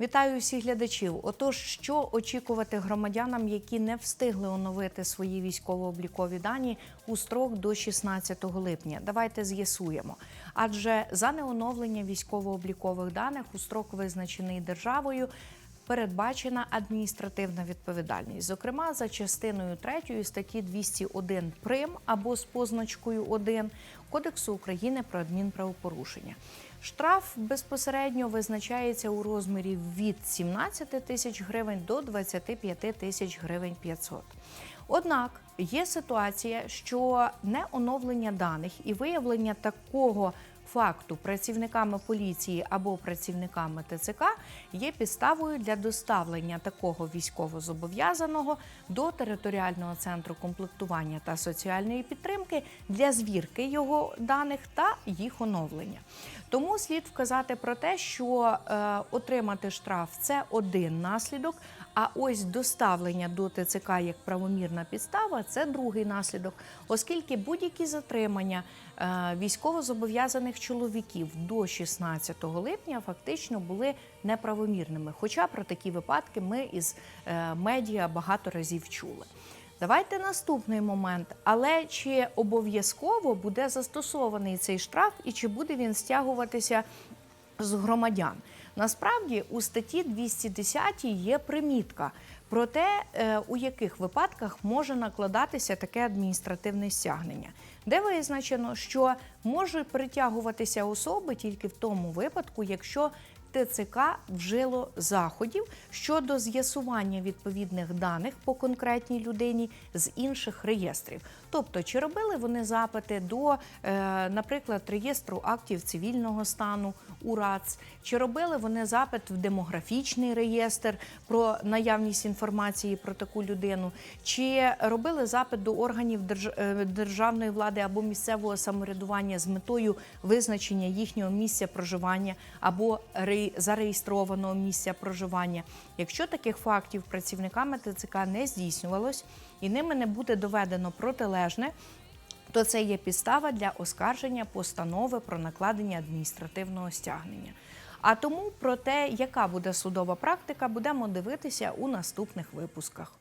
Вітаю усіх глядачів. Отож, що очікувати громадянам, які не встигли оновити свої військово-облікові дані у строк до 16 липня? Давайте з'ясуємо. Адже за неоновлення військово-облікових даних у строк, визначений державою, передбачена адміністративна відповідальність, зокрема за частиною 3 статті 201 прим або з позначкою 1 Кодексу України про адмінправопорушення. Штраф безпосередньо визначається у розмірі від 17 тисяч гривень до 25 тисяч гривень 500. Однак є ситуація, що неоновлення даних і виявлення такого факту працівниками поліції або працівниками ТЦК є підставою для доставлення такого військовозобов'язаного до територіального центру комплектування та соціальної підтримки для звірки його даних та їх оновлення. Тому слід вказати про те, що е, отримати штраф це один наслідок. А ось доставлення до ТЦК як правомірна підстава це другий наслідок, оскільки будь-які затримання е, військовозобов'язаних чоловіків до 16 липня фактично були неправомірними. Хоча про такі випадки ми із е, медіа багато разів чули. Давайте наступний момент. Але чи обов'язково буде застосований цей штраф і чи буде він стягуватися з громадян? Насправді у статті 210 є примітка про те, е, у яких випадках може накладатися таке адміністративне стягнення, де визначено, що може притягуватися особи тільки в тому випадку, якщо ТЦК вжило заходів щодо з'ясування відповідних даних по конкретній людині з інших реєстрів. Тобто, чи робили вони запити до, е, наприклад, реєстру актів цивільного стану УРАЦ, чи робили вони запит в демографічний реєстр про наявність інформації про таку людину, чи робили запит до органів е, державної влади або місцевого самоврядування з метою визначення їхнього місця проживання або ре- зареєстрованого місця проживання. Якщо таких фактів працівниками ТЦК не здійснювалось і ними не буде доведено протилежне, то це є підстава для оскарження постанови про накладення адміністративного стягнення. А тому про те, яка буде судова практика, будемо дивитися у наступних випусках.